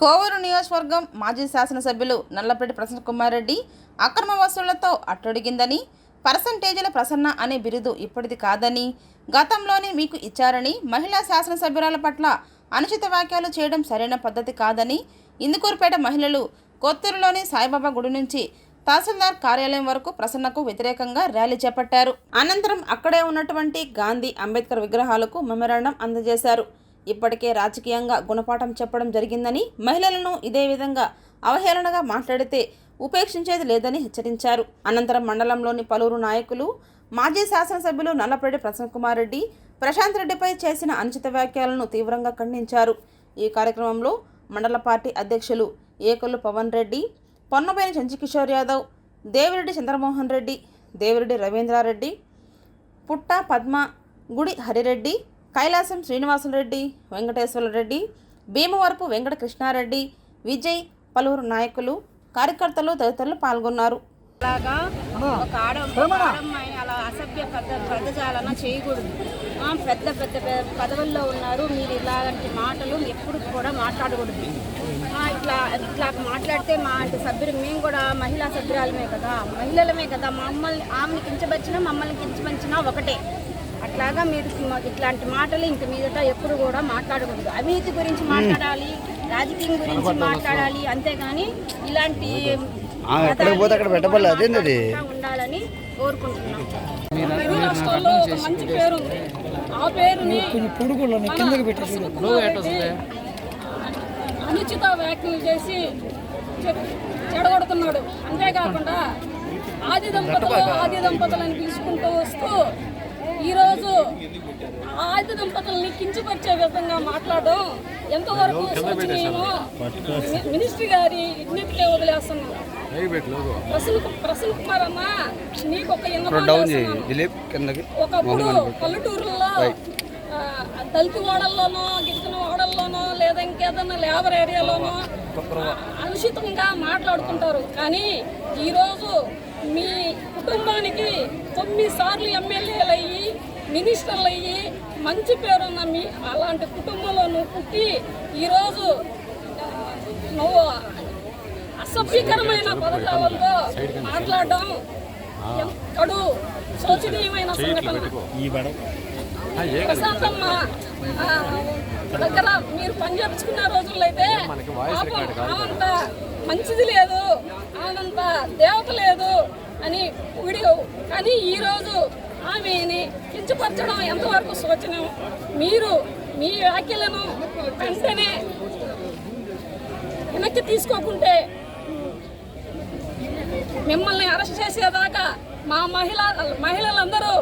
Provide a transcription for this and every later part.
కోవూరు నియోజకవర్గం మాజీ శాసనసభ్యులు నల్లపరెడ్డి ప్రసన్న కుమార్ రెడ్డి అక్రమ వసూళ్ళతో అట్టడిగిందని పర్సంటేజీల ప్రసన్న అనే బిరుదు ఇప్పటిది కాదని గతంలోనే మీకు ఇచ్చారని మహిళా శాసనసభ్యురాల పట్ల అనుచిత వ్యాఖ్యలు చేయడం సరైన పద్ధతి కాదని ఇందుకూరుపేట మహిళలు కొత్తూరులోని సాయిబాబా గుడి నుంచి తహసీల్దార్ కార్యాలయం వరకు ప్రసన్నకు వ్యతిరేకంగా ర్యాలీ చేపట్టారు. అనంతరం అక్కడే ఉన్నటువంటి గాంధీ అంబేద్కర్ విగ్రహాలకు మెమరాండం అందజేశారు. ఇప్పటికే రాజకీయంగా గుణపాఠం చెప్పడం జరిగిందని మహిళలను ఇదే విధంగా అవహేళనగా మాట్లాడితే ఉపేక్షించేది లేదని హెచ్చరించారు. అనంతరం మండలంలోని పలువురు నాయకులు మాజీ శాసనసభ్యులు నల్లపరెడ్డి ప్రసన్నకుమార్ రెడ్డి ప్రశాంత్ రెడ్డిపై చేసిన అనుచిత వ్యాఖ్యలను తీవ్రంగా ఖండించారు. ఈ కార్యక్రమంలో మండల పార్టీ అధ్యక్షులు ఏకొల్లు పవన్ రెడ్డి పొన్నబేని చంచికిషోర్ యాదవ్ దేవిరెడ్డి చంద్రమోహన్ రెడ్డి దేవిరెడ్డి రవీంద్రారెడ్డి పుట్ట పద్మ గుడి హరిరెడ్డి కైలాసం శ్రీనివాసులరెడ్డి వెంకటేశ్వరరెడ్డి భీమవరపు వెంకట కృష్ణారెడ్డి విజయ్ పలువురు నాయకులు కార్యకర్తలు తదితరులు పాల్గొన్నారు. అలాగా ఒక అలా అసభ్య పదజాలన చేయకూడదు. ఆ, పెద్ద పెద్ద పదవుల్లో ఉన్నారు. మీరు ఇలాంటి మాటలు ఎప్పుడు కూడా మాట్లాడకూడదు. ఇట్లా ఇట్లా మాట్లాడితే మా అంటే సభ్యులు మేము కూడా మహిళా సభ్యురాలమే కదా మహిళలమే కదా. మమ్మల్ని ఆమెని కించపరిచినా మమ్మల్ని కించపరిచినా ఒకటే. అట్లాగా మీరు ఇట్లాంటి మాటలు ఇంక మీదట ఎప్పుడు కూడా మాట్లాడకూడదు. అవినీతి గురించి మాట్లాడాలి రాజకీయం గురించి మాట్లాడాలి అంతేగాని ఇలాంటి ఆ, ఎక్కడికి పోతే అక్కడ పెట్టబడలే అదేంది అది? ఉండాలని కోరుకుంటున్నాం. తెలుగు రాష్ట్రాల్లో ఒక మంచి పేరు ఆ పేరుని అనుచిత వ్యాఖ్యలు చేసి చెడగొడుతున్నాడు. అంతేకాకుండా ఆది దంపతులు ఆది దంపతులు అని పిలుచుకుంటూ వస్తూ ఆది దంపతుల్ని కించపరిచే విధంగా మాట్లాడడం ఎంతవరకు శోచనీయమో మినిస్ట్రీ గారి విజ్ఞప్తికే వదిలేస్తున్నాం ప్రసన్న కుమార్ అన్న నీకు ఒక ఒకప్పుడు పల్లెటూరులో దళిత ఓడల్లోనో గిరిజన ఓడల్లోనో లేదా ఇంకేదన్నా లేబర్ ఏరియాలోనో అనుచితంగా మాట్లాడుకుంటారు. కానీ ఈరోజు మీ కుటుంబానికి తొమ్మిది సార్లు ఎమ్మెల్యేలు అయ్యి మినిస్టర్లు అయ్యి మంచి పేరున్న మీ అలాంటి కుటుంబంలో నువ్వు పుట్టి ఈరోజు నువ్వు అసభ్యకరమైన పదజాలంతో మాట్లాడడం ఎక్కడూ శోచనీయమైన సంఘటన. ప్రశాంతమ్మ దగ్గర మీరు పని చేపించుకున్న రోజుల్లో అయితే పాపం ఆమంత మంచిది లేదు ఆనంత దేవత లేదు అని వీడియో కానీ ఈరోజు ఆమెని కించపరచడం ఎంతవరకు శోచనీయం మీరు మీ వ్యాఖ్యలను వెంటనే వెనక్కి తీసుకోకుంటే మిమ్మల్ని అరెస్ట్ చేసేదాకా మా మహిళ మహిళలందరూ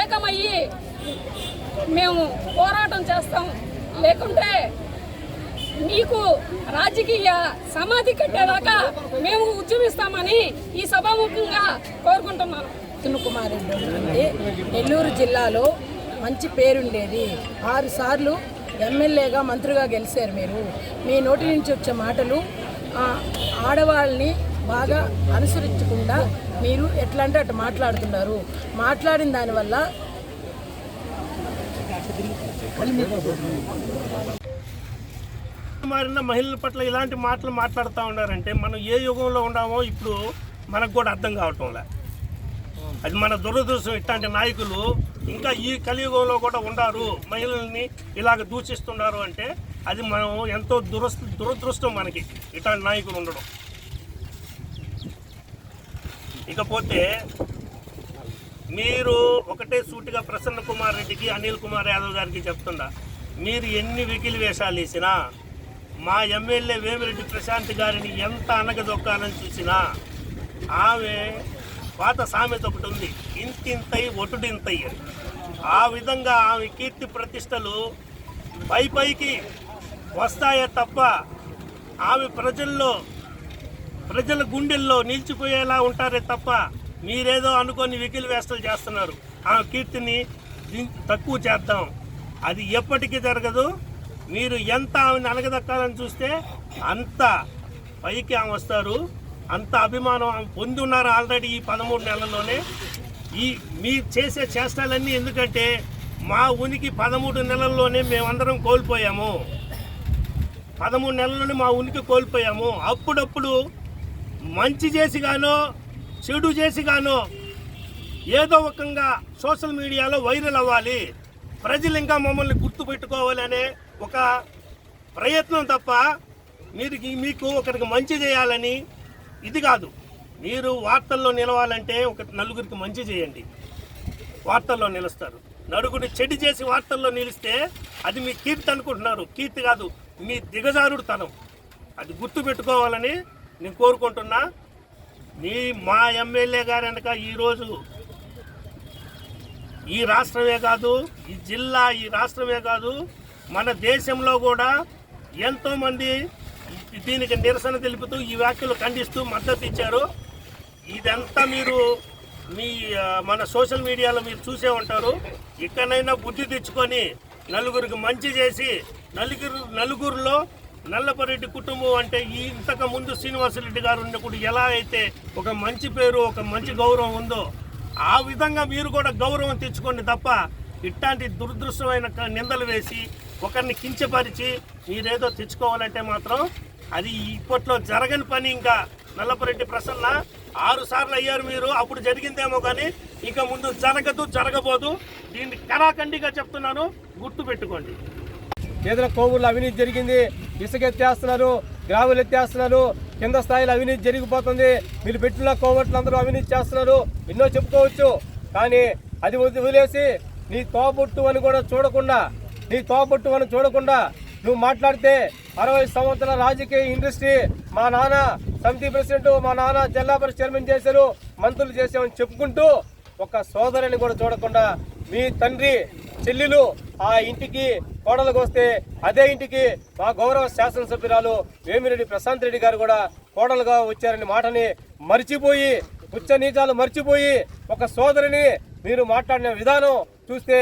ఏకమయ్యి మేము పోరాటం చేస్తాం. లేకుంటే మీకు రాజకీయ సమాధి కట్టేదాకా మేము ఉద్యమిస్తామని ఈ సభాముఖంగా కోరుకుంటున్నాను. కుమార్ రెడ్డి అంటే నెల్లూరు జిల్లాలో మంచి పేరుండేది. ఆరు సార్లు ఎమ్మెల్యేగా మంత్రిగా గెలిచారు మీరు. మీ నోటి నుంచి వచ్చే మాటలు ఆడవాళ్ళని బాగా అనుసరించకుండా మీరు ఎట్లా అంటే అటు మాట్లాడుతున్నారు? మాట్లాడిన దానివల్ల మారిన మహిళల పట్ల ఇలాంటి మాటలు మాట్లాడుతూ ఉన్నారంటే మనం ఏ యుగంలో ఉన్నామో ఇప్పుడు మనకు కూడా అర్థం కావటంలే. అది మన దురదృష్టం. ఇట్లాంటి నాయకులు ఇంకా ఈ కలియుగంలో కూడా ఉండారు. మహిళల్ని ఇలాగ దూషిస్తున్నారు అంటే అది మనం ఎంతో దురస్ దురదృష్టం మనకి. ఇట్లాంటి నాయకులు ఉండడం. ఇకపోతే మీరు ఒకటే సూటిగా ప్రసన్న కుమార్ రెడ్డికి అనిల్ కుమార్ యాదవ్ గారికి చెప్తున్నా. మీరు ఎన్ని వెకిలి వేషాలు వేసినా మా ఎమ్మెల్యే వేమిరెడ్డి ప్రశాంత్ గారిని ఎంత అనగదొక్కానని చూసినా ఆమె పాత సామెత ఒకటి ఉంది ఇంతింతై ఒటుడింతై అని. ఆ విధంగా ఆమె కీర్తి ప్రతిష్టలు పై పైకి వస్తాయే తప్ప ఆమె ప్రజల్లో ప్రజల గుండెల్లో నిలిచిపోయేలా ఉంటారే తప్ప మీరేదో అనుకొని వెకిలి వేస్తలు చేస్తున్నారు. ఆమె కీర్తిని తక్కువ చేద్దాం. అది ఎప్పటికీ జరగదు. మీరు ఎంత ఆమెను అనగదక్కాలని చూస్తే అంత పైకి ఆమె వస్తారు. అంత అభిమానం పొంది ఉన్నారు ఆల్రెడీ ఈ పదమూడు నెలల్లోనే. ఈ మీరు చేసే చేష్టాలన్నీ ఎందుకంటే మా ఉనికి పదమూడు నెలల్లోనే మేమందరం కోల్పోయాము. పదమూడు నెలల్లోనే మా ఉనికి కోల్పోయాము. అప్పుడప్పుడు మంచి చేసి గానో చెడు చేసి గానో ఏదో ఒకంగా సోషల్ మీడియాలో వైరల్ అవ్వాలి. ప్రజలు ఇంకా మమ్మల్ని గుర్తుపెట్టుకోవాలనే ఒక ప్రయత్నం తప్ప మీరు మీకు ఒకరికి మంచి చేయాలని ఇది కాదు. మీరు వార్తల్లో నిలవాలంటే ఒక నలుగురికి మంచి చేయండి. వార్తల్లో నిలుస్తారు. నలుగురిని చెడు చేసి వార్తల్లో నిలిస్తే అది మీ కీర్తి అనుకుంటున్నారు. కీర్తి కాదు మీ దిగజారుడు తనం అది గుర్తు పెట్టుకోవాలని నేను కోరుకుంటున్నా. మీ మా ఎమ్మెల్యే గారు వెనక ఈరోజు ఈ రాష్ట్రమే కాదు ఈ జిల్లా ఈ రాష్ట్రమే కాదు మన దేశంలో కూడా ఎంతోమంది దీనికి నిరసన తెలుపుతూ ఈ వ్యాఖ్యలు ఖండిస్తూ మద్దతు ఇచ్చారు. ఇదంతా మీరు మీ మన సోషల్ మీడియాలో మీరు చూసే ఉంటారు. ఇక్కడైనా బుద్ధి తెచ్చుకొని నలుగురికి మంచి చేసి నలుగురు నలుగురిలో నల్లపరెడ్డి కుటుంబం అంటే ఈ ఇంతకు ముందు శ్రీనివాసరెడ్డి గారు ఉన్నప్పుడు ఎలా అయితే ఒక మంచి పేరు ఒక మంచి గౌరవం ఉందో ఆ విధంగా మీరు కూడా గౌరవం తెచ్చుకోండి తప్ప ఇట్లాంటి దురదృష్టమైన క- నిందలు వేసి ఒకరిని కించపరిచి మీరేదో తెచ్చుకోవాలంటే మాత్రం అది ఇప్పట్లో జరగని పని ఇంకా నల్లపరెడ్డి ప్రసన్న. ఆరు సార్లు అయ్యారు మీరు అప్పుడు జరిగిందేమో కానీ ఇక ముందు జరగదు జరగబోదు. దీన్ని కరాఖండిగా చెప్తున్నాను గుర్తు పెట్టుకోండి. కేంద్ర కోవుల్లో అవినీతి జరిగింది ఇసుక ఎత్తేస్తున్నారు గ్రాములు ఎత్తేస్తున్నారు కింద స్థాయిలో అవినీతి జరిగిపోతుంది. మీరు పెట్టిన కోవట్లు అందరూ అవినీతి చేస్తున్నారు ఎన్నో చెప్పుకోవచ్చు. కానీ అది వదిలేసి నీ తోబొట్టు అని కూడా చూడకుండా నీ తోబొట్టు అని చూడకుండా నువ్వు మాట్లాడితే అరవై సంవత్సరాల రాజకీయ ఇండస్ట్రీ మా నాన్న సమితి ప్రెసిడెంట్ మా నాన్న జిల్లా పరిషత్ చైర్మన్ చేశారు మంత్రులు చేశామని చెప్పుకుంటూ ఒక సోదరుని కూడా చూడకుండా మీ తండ్రి చెల్లెలు ఆ ఇంటికి కోడలకు వస్తే అదే ఇంటికి మా గౌరవ శాసనసభ్యురాలు వేమిరెడ్డి ప్రశాంత్ రెడ్డి గారు కూడా కోడలుగా వచ్చారని మాటని మర్చిపోయి ఉచ్చ నీచాలు మర్చిపోయి ఒక సోదరిని మీరు మాట్లాడిన విధానం చూస్తే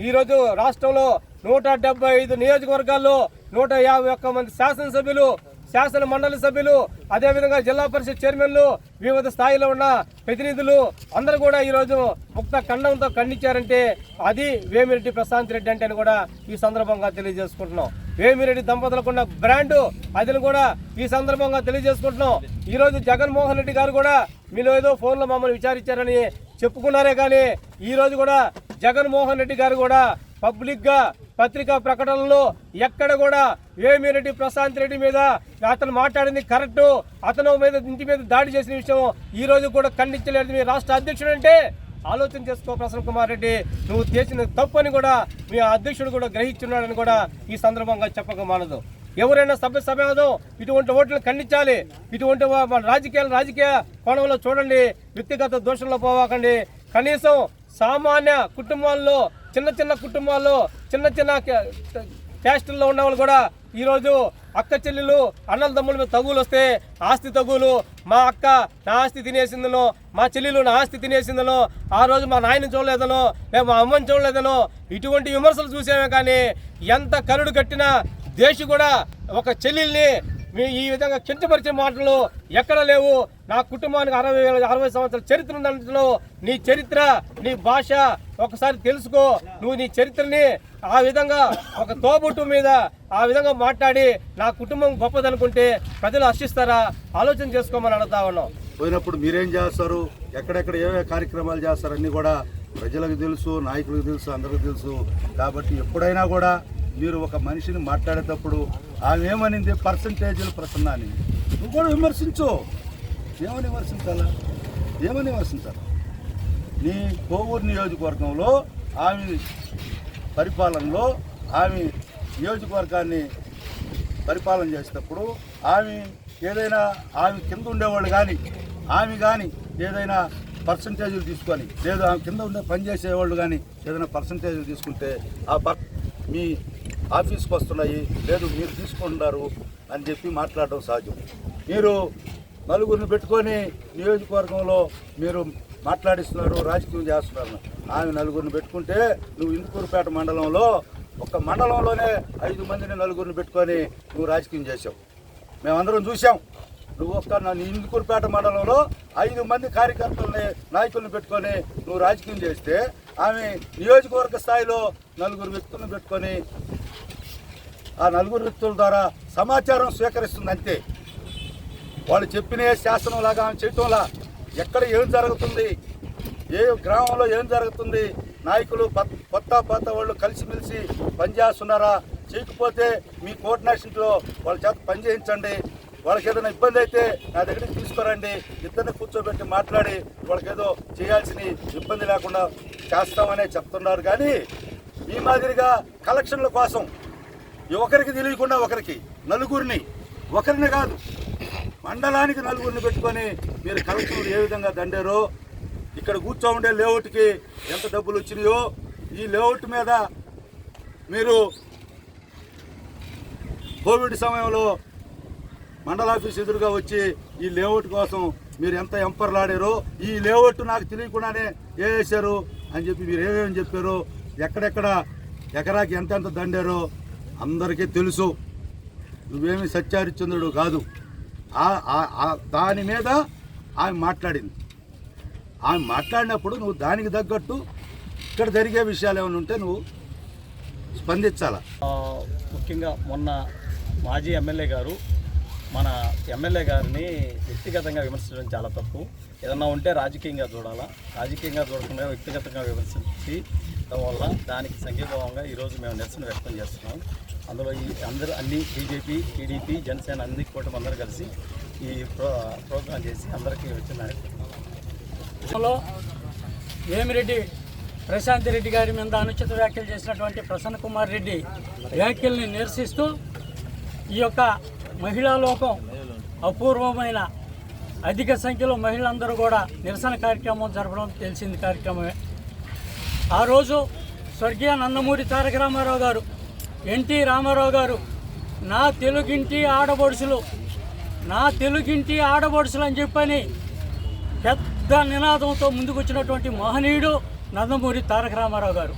ఈరోజు రాష్ట్రంలో నూట డెబ్బై ఐదు నియోజకవర్గాల్లో నూట యాభై ఒక్క మంది శాసనసభ్యులు శాసన మండలి సభ్యులు అదేవిధంగా జిల్లా పరిషత్ చైర్మన్లు వివిధ స్థాయిలో ఉన్న ప్రతినిధులు అందరూ కూడా ఈరోజు ముక్త ఖండంతో ఖండించారంటే అది వేమిరెడ్డి ప్రశాంత్ రెడ్డి అంటే అని కూడా ఈ సందర్భంగా తెలియజేసుకుంటున్నాం. వేమిరెడ్డి దంపతులకున్న బ్రాండు అదిని కూడా ఈ సందర్భంగా తెలియజేసుకుంటున్నాం. ఈరోజు జగన్మోహన్ రెడ్డి గారు కూడా మీరు ఏదో ఫోన్లో మమ్మల్ని విచారించారని చెప్పుకున్నారే కానీ ఈరోజు కూడా జగన్మోహన్ రెడ్డి గారు కూడా పబ్లిక్గా పత్రికా ప్రకటనలో ఎక్కడ కూడా వేమిరెడ్డి ప్రశాంత్ రెడ్డి మీద అతను మాట్లాడింది కరెక్ట్ అతను మీద ఇంటి మీద దాడి చేసిన విషయం ఈ రోజు కూడా ఖండించలేదు. మీ రాష్ట్ర అధ్యక్షుడు అంటే ఆలోచన చేసుకో ప్రసన్న కుమార్ రెడ్డి. నువ్వు చేసిన తప్పు అని కూడా మీ అధ్యక్షుడు కూడా గ్రహించున్నాడని కూడా ఈ సందర్భంగా చెప్పక మానదు. ఎవరైనా సభ్య సమాజం ఇటువంటి ఓట్లను ఖండించాలి. ఇటువంటి మన రాజకీయాలు రాజకీయ కోణంలో చూడండి. వ్యక్తిగత దోషంలో పోవాకండి. కనీసం సామాన్య కుటుంబాల్లో చిన్న చిన్న కుటుంబాల్లో చిన్న చిన్న క్యాస్టుల్లో ఉన్న వాళ్ళు కూడా ఈరోజు అక్క చెల్లెలు అన్నల తమ్ముల మీద తగులు వస్తే ఆస్తి తగులు. మా అక్క నా ఆస్తి తినేసిందనో మా చెల్లెలు నా ఆస్తి తినేసిందనో ఆ రోజు మా నాయన చూడలేదనో మేము మా అమ్మని చూడలేదనో ఇటువంటి విమర్శలు చూసామే కానీ ఎంత కరుడు కట్టినా దేశు కూడా ఒక చెల్లెల్ని ఈ విధంగా కించపరిచే మాటలు ఎక్కడ లేవు. నా కుటుంబానికి అరవై వేల అరవై సంవత్సరాల చరిత్ర ఉందంటలో నీ చరిత్ర నీ భాష ఒకసారి తెలుసుకో. నువ్వు నీ చరిత్రని ఆ విధంగా ఒక తోబుట్టు మీద ఆ విధంగా మాట్లాడి నా కుటుంబం గొప్పదనుకుంటే ప్రజలు హర్షిస్తారా ఆలోచన చేసుకోమని అడుగుతా ఉన్నాం. పోయినప్పుడు మీరేం చేస్తారు? ఎక్కడెక్కడ ఏవే కార్యక్రమాలు చేస్తారు అన్నీ కూడా ప్రజలకు తెలుసు నాయకులకు తెలుసు అందరికీ తెలుసు. కాబట్టి ఎప్పుడైనా కూడా మీరు ఒక మనిషిని మాట్లాడేటప్పుడు ఆమె ఏమనింది? పర్సంటేజీలు ప్రసన్న అని నువ్వు కూడా విమర్శించు. ఏమని విమర్శించాలా? ఏమని విమర్శించాలి? నీ కోవూరు నియోజకవర్గంలో ఆమె పరిపాలనలో ఆమె నియోజకవర్గాన్ని పరిపాలన చేసేటప్పుడు ఆమె ఏదైనా ఆమె కింద ఉండేవాళ్ళు కానీ ఆమె కానీ ఏదైనా పర్సంటేజీలు తీసుకొని లేదు ఆమె కింద ఉండే పని చేసేవాళ్ళు కానీ ఏదైనా పర్సంటేజీలు తీసుకుంటే ఆ పర్ మీ ఆఫీస్కి వస్తున్నాయి. లేదు మీరు తీసుకుంటున్నారు అని చెప్పి మాట్లాడడం సహజం. మీరు నలుగురిని పెట్టుకొని నియోజకవర్గంలో మీరు మాట్లాడిస్తున్నారు రాజకీయం చేస్తున్నారు. ఆమె నలుగురిని పెట్టుకుంటే నువ్వు ఇందుకూరుపేట మండలంలో ఒక మండలంలోనే ఐదు మందిని నలుగురిని పెట్టుకొని నువ్వు రాజకీయం చేసావు మేమందరం చూసాం నువ్వు ఒక్క నన్ను ఇందుకూరుపేట మండలంలో ఐదు మంది కార్యకర్తల్ని నాయకుల్ని పెట్టుకొని నువ్వు రాజకీయం చేస్తే ఆమె నియోజకవర్గ స్థాయిలో నలుగురు వ్యక్తులను పెట్టుకొని ఆ నలుగురు వ్యక్తుల ద్వారా సమాచారం స్వీకరిస్తుంది అంతే వాళ్ళు చెప్పిన శాసనంలాగా ఆమె చేయటంలా ఎక్కడ ఏం జరుగుతుంది ఏ గ్రామంలో ఏం జరుగుతుంది నాయకులు కొత్త పాత వాళ్ళు కలిసిమెలిసి పనిచేస్తున్నారా చేయకపోతే మీ కోఆర్డినేషన్లో వాళ్ళ చేత పని చేయించండి వాళ్ళకి ఏదైనా ఇబ్బంది అయితే నా దగ్గరికి తీసుకురండి ఇద్దరిని కూర్చోబెట్టి మాట్లాడి వాళ్ళకి ఏదో చేయాల్సిన ఇబ్బంది లేకుండా చేస్తామనే చెప్తున్నారు. కానీ ఈ మాదిరిగా కలెక్షన్ల కోసం ఒకరికి తెలియకుండా ఒకరికి నలుగురిని. ఒకరిని కాదు మండలానికి నలుగురిని పెట్టుకొని మీరు కలెక్టర్ ఏ విధంగా దండారో ఇక్కడ కూర్చో ఉండే లేఅవుట్కి ఎంత డబ్బులు వచ్చినాయో ఈ లేఅవుట్ మీద మీరు కోవిడ్ సమయంలో మండల ఆఫీస్ ఎదురుగా వచ్చి ఈ లేఅవుట్ కోసం మీరు ఎంత ఎంపర్లాడారో ఈ లేఅవుట్ నాకు తెలియకుండానే ఏ వేశారు అని చెప్పి మీరు ఏమేమి చెప్పారో ఎక్కడెక్కడ ఎకరాకి ఎంతెంత దండారో అందరికీ తెలుసు. నువ్వేమి సత్యారిచంద్రుడు కాదు. దాని మీద ఆమె మాట్లాడింది. ఆమె మాట్లాడినప్పుడు నువ్వు దానికి తగ్గట్టు ఇక్కడ జరిగే విషయాలు ఏమైనా ఉంటే నువ్వు స్పందించాలా? ముఖ్యంగా మొన్న మాజీ ఎమ్మెల్యే గారు మన ఎమ్మెల్యే గారిని వ్యక్తిగతంగా విమర్శించడం చాలా తప్పు. ఏదన్నా ఉంటే రాజకీయంగా చూడాలా. రాజకీయంగా చూడకుండా వ్యక్తిగతంగా విమర్శించి వల్ల దానికి సంఘీభావంగా ఈరోజు మేము నిరసన వ్యక్తం చేస్తున్నాం. అందులో ఈ అందరూ అన్ని బీజేపీ టీడీపీ జనసేన అన్ని కూటమి అందరూ కలిసి ఈ ప్రో ప్రోగ్రాం చేసి అందరికీ వచ్చిందని లో వేమిరెడ్డి ప్రశాంత్ రెడ్డి గారి మీద అనుచిత వ్యాఖ్యలు చేసినటువంటి ప్రసన్న కుమార్ రెడ్డి వ్యాఖ్యల్ని నిరసిస్తూ ఈ యొక్క మహిళా లోకం అపూర్వమైన అధిక సంఖ్యలో మహిళలందరూ కూడా నిరసన కార్యక్రమం జరపడం తెలిసింది. కార్యక్రమమే ఆ రోజు స్వర్గీయ నందమూరి తారక రామారావు గారు ఎన్టీ రామారావు గారు నా తెలుగింటి ఆడబడుసులు నా తెలుగింటి ఆడబడుసులు అని చెప్పని పెద్ద నినాదంతో ముందుకు వచ్చినటువంటి మహనీయుడు నందమూరి తారక రామారావు గారు.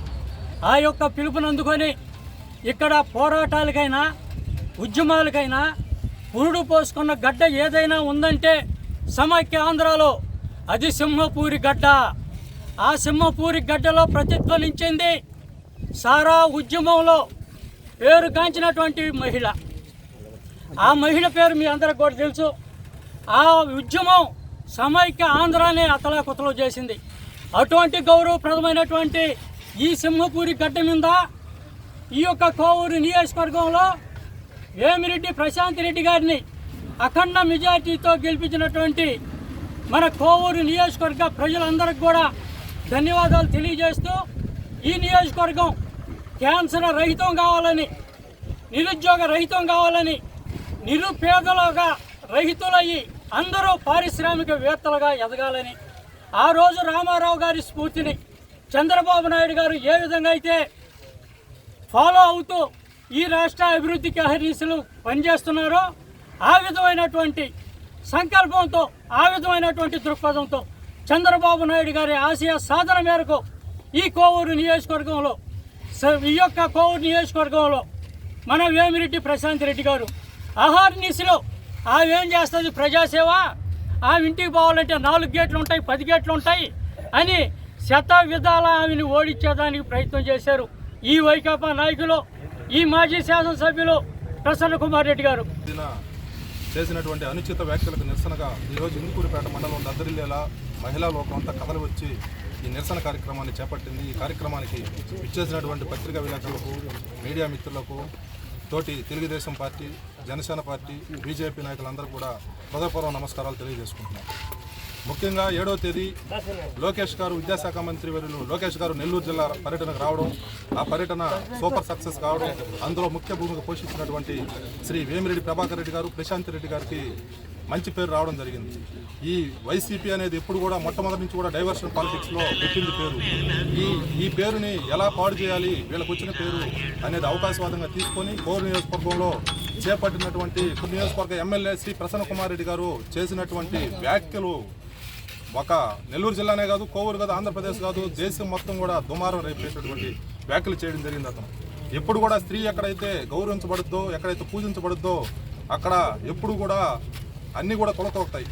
ఆ యొక్క పిలుపునందుకొని ఇక్కడ పోరాటాలకైనా ఉద్యమాలకైనా పురుడు పోసుకున్న గడ్డ ఏదైనా ఉందంటే సమైక్య ఆంధ్రాలో అది సింహపూరి గడ్డ. ఆ సింహపూరి గడ్డలో ప్రతిధ్వనించింది సారా ఉద్యమంలో పేరుగాంచినటువంటి మహిళ. ఆ మహిళ పేరు మీ అందరికి కూడా తెలుసు. ఆ ఉద్యమం సమైక్య ఆంధ్రానే అతలాకుతలో చేసింది. అటువంటి గౌరవప్రదమైనటువంటి ఈ సింహపూరి గడ్డ మీద ఈ యొక్క కోవూరు నియోజకవర్గంలో వేమిరెడ్డి ప్రశాంత్ రెడ్డి గారిని అఖండ మెజార్టీతో గెలిపించినటువంటి మన కోవూరు నియోజకవర్గ ప్రజలందరికీ కూడా ధన్యవాదాలు తెలియజేస్తూ ఈ నియోజకవర్గం క్యాన్సర్ రహితం కావాలని నిరుద్యోగ రహితం కావాలని నిరుపేదలుగా రహితులయ్యి అందరూ పారిశ్రామికవేత్తలుగా ఎదగాలని ఆ రోజు రామారావు గారి స్ఫూర్తిని చంద్రబాబు నాయుడు గారు ఏ విధంగా అయితే ఫాలో అవుతూ ఈ రాష్ట్ర అభివృద్ధికి అహర్నిశలు పనిచేస్తున్నారో ఆ విధమైనటువంటి సంకల్పంతో ఆ విధమైనటువంటి దృక్పథంతో చంద్రబాబు నాయుడు గారి ఆశయ సాధన మేరకు ఈ కోవూరు నియోజకవర్గంలో స- ఈ యొక్క కోవూరు నియోజకవర్గంలో మన వేమిరెడ్డి ప్రశాంత్ రెడ్డి గారు అహర్నిశలో ఆమెం చేస్తుంది? ప్రజాసేవ? ఆమె ఇంటికి పోవాలంటే నాలుగు గేట్లు ఉంటాయి పది గేట్లు ఉంటాయి అని శత విధాల ఆమెను ఓడించేదానికి ప్రయత్నం చేశారు ఈ వైకాపా నాయకులు ఈ మాజీ శాసనసభ్యులు ప్రసన్న కుమార్ రెడ్డి గారు. చేసినటువంటి అనుచిత వ్యాఖ్యలకు నిరసనగా ఈరోజు ఇంకూరిపేట మండలం దద్దరిల్లేలా మహిళా లోకం అంతా కథలు వచ్చి ఈ నిరసన కార్యక్రమాన్ని చేపట్టింది. ఈ కార్యక్రమానికి ఇచ్చేసినటువంటి పత్రికా విలేకరులకు మీడియా మిత్రులకు తోటి Telugu Desam party Janasena party BJP నాయకులందరూ కూడా హృదయపూర్వ నమస్కారాలు తెలియజేసుకుంటున్నారు ముఖ్యంగా ఏడో తేదీ లోకేష్ గారు విద్యాశాఖ మంత్రి వర్యులు లోకేష్ గారు నెల్లూరు జిల్లా పర్యటనకు రావడం ఆ పర్యటన సూపర్ సక్సెస్ కావడం అందులో ముఖ్య భూమిక పోషించినటువంటి శ్రీ వేమిరెడ్డి ప్రభాకర్ రెడ్డి గారు ప్రశాంత్ రెడ్డి గారికి మంచి పేరు రావడం జరిగింది. ఈ వైసీపీ అనేది ఎప్పుడు కూడా మొట్టమొదటి నుంచి కూడా డైవర్షన్ పాలిటిక్స్లో పెట్టింది పేరు. ఈ ఈ పేరుని ఎలా పాడు చేయాలి వీళ్ళకి వచ్చిన పేరు అనేది అవకాశవాదంగా తీసుకొని కోరు నియోజకవర్గంలో చేపట్టినటువంటి నియోజకవర్గ ఎమ్మెల్యే శ్రీ ప్రసన్న కుమార్ రెడ్డి గారు చేసినటువంటి వ్యాఖ్యలు ఒక నెల్లూరు జిల్లానే కాదు కోవూరు కాదు ఆంధ్రప్రదేశ్ కాదు దేశం మొత్తం కూడా దుమారం రేపేటటువంటి వ్యాఖ్యలు చేయడం జరిగింది అతను. ఎప్పుడు కూడా స్త్రీ ఎక్కడైతే గౌరవించబడుద్దో ఎక్కడైతే పూజించబడుద్దో అక్కడ ఎప్పుడు కూడా అన్నీ కూడా కొలతవుతాయి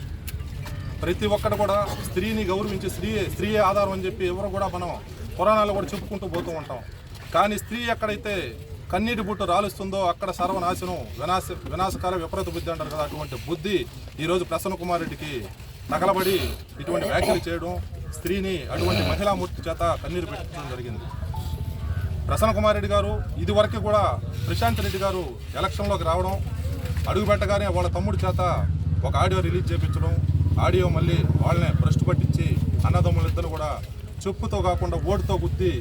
ప్రతి ఒక్కటి కూడా స్త్రీని గౌరవించి స్త్రీ స్త్రీయే ఆధారం అని చెప్పి ఎవరు కూడా మనం పురాణాలు కూడా చెప్పుకుంటూ పోతూ ఉంటాం. కానీ స్త్రీ ఎక్కడైతే కన్నీటి బుట్టు రాలుస్తుందో అక్కడ సర్వనాశనం వినాశ వినాశకాల విపరీత బుద్ధి అంటారు కదా అటువంటి బుద్ధి ఈరోజు ప్రసన్న కుమార్ రెడ్డికి తగలబడి ఇటువంటి వ్యాఖ్యలు చేయడం స్త్రీని అటువంటి మహిళామూర్తి చేత కన్నీరు పెట్టడం జరిగింది. ప్రసన్న కుమార్ రెడ్డి గారు ఇదివరకు కూడా ప్రశాంత్ రెడ్డి గారు ఎలక్షన్లోకి రావడం అడుగు పెట్టగానే వాళ్ళ తమ్ముడి చేత ఒక ఆడియో రిలీజ్ చేయించడం ఆడియో మళ్ళీ వాళ్ళనే భ్రష్టు పట్టించి అన్నదమ్ములిద్దరు కూడా చెప్పుతో కాకుండా ఓటుతో గుద్ది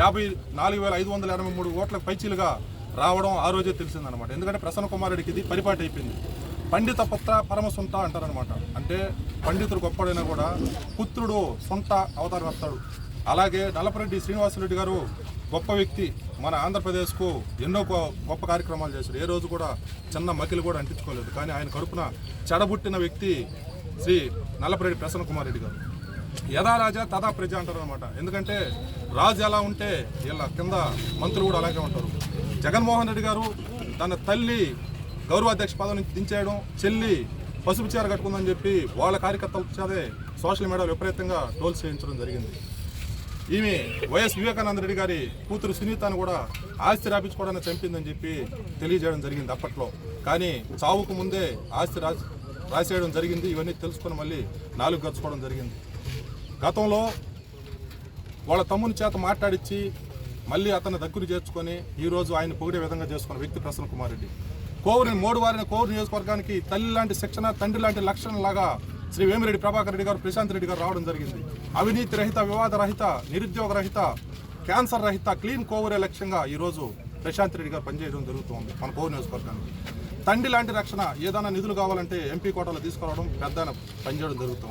యాభై నాలుగు వేల ఐదు వందల ఎనభై మూడు ఓట్లకు పైచీలుగా రావడం ఆ రోజే తెలిసిందనమాట ఎందుకంటే ప్రసన్న కుమార్ రెడ్డికి ఇది పరిపాటి అయిపోయింది. పండిత పుత్ర పరమ సొంత అంటారనమాట అంటే పండితుడు గొప్పడైనా కూడా పుత్రుడు సొంత అవతారం వస్తాడు. అలాగే నల్లపరెడ్డి శ్రీనివాసరెడ్డి గారు గొప్ప వ్యక్తి మన ఆంధ్రప్రదేశ్కు ఎన్నో గొ- గొప్ప కార్యక్రమాలు చేశారు ఏ రోజు కూడా చిన్న మకిలు కూడా అంటించుకోలేదు కానీ ఆయన కడుపున చెడబుట్టిన వ్యక్తి శ్రీ నల్లపరెడ్డి ప్రసన్న కుమార్ రెడ్డి గారు. యథా రాజా తదా ప్రజ అంటారు అనమాట ఎందుకంటే రాజు ఎలా ఉంటే వీళ్ళ కింద మంత్రులు కూడా అలాగే ఉంటారు. జగన్మోహన్ రెడ్డి గారు తన తల్లి గౌరవాధ్యక్ష పదవి నుంచి దించేయడం చెల్లి పసుపు చీర కట్టుకుందని చెప్పి వాళ్ళ కార్యకర్తల చేదే సోషల్ మీడియాలో విపరీతంగా టోల్స్ చేయించడం జరిగింది. ఈమె వైఎస్ వివేకానంద రెడ్డి గారి కూతురు సునీతను కూడా ఆస్తి రాపించుకోవడానికి చంపిందని చెప్పి తెలియజేయడం జరిగింది అప్పట్లో. కానీ చావుకు ముందే ఆస్తి రాసి రాసేయడం జరిగింది. ఇవన్నీ తెలుసుకొని మళ్ళీ నాలుగు గడుచుకోవడం జరిగింది. గతంలో వాళ్ళ తమ్ముని చేత మాట్లాడించి మళ్ళీ అతన్ని దగ్గర చేర్చుకొని ఈరోజు ఆయన పొగిడే విధంగా చేసుకున్న వ్యక్తి ప్రసన్న కుమార్ రెడ్డి. కోవూరిని మూడు వారిని కోవూరు నియోజకవర్గానికి తల్లి లాంటి శిక్షణ తండ్రి లాంటి లక్షణం లాగా శ్రీ వేమిరెడ్డి ప్రభాకర్ రెడ్డి గారు ప్రశాంత్ రెడ్డి గారు రావడం జరిగింది. అవినీతి రహిత వివాద రహిత నిరుద్యోగ రహిత క్యాన్సర్ రహిత క్లీన్ కోవరే లక్ష్యంగా ఈరోజు ప్రశాంత్ రెడ్డి గారు పనిచేయడం జరుగుతుంది మన కోవూరు నియోజకవర్గానికి. తండ్రి లాంటి రక్షణ ఏదైనా నిధులు కావాలంటే ఎంపీ కోటాలో తీసుకురావడం పెద్ద పనిచేయడం జరుగుతుంది.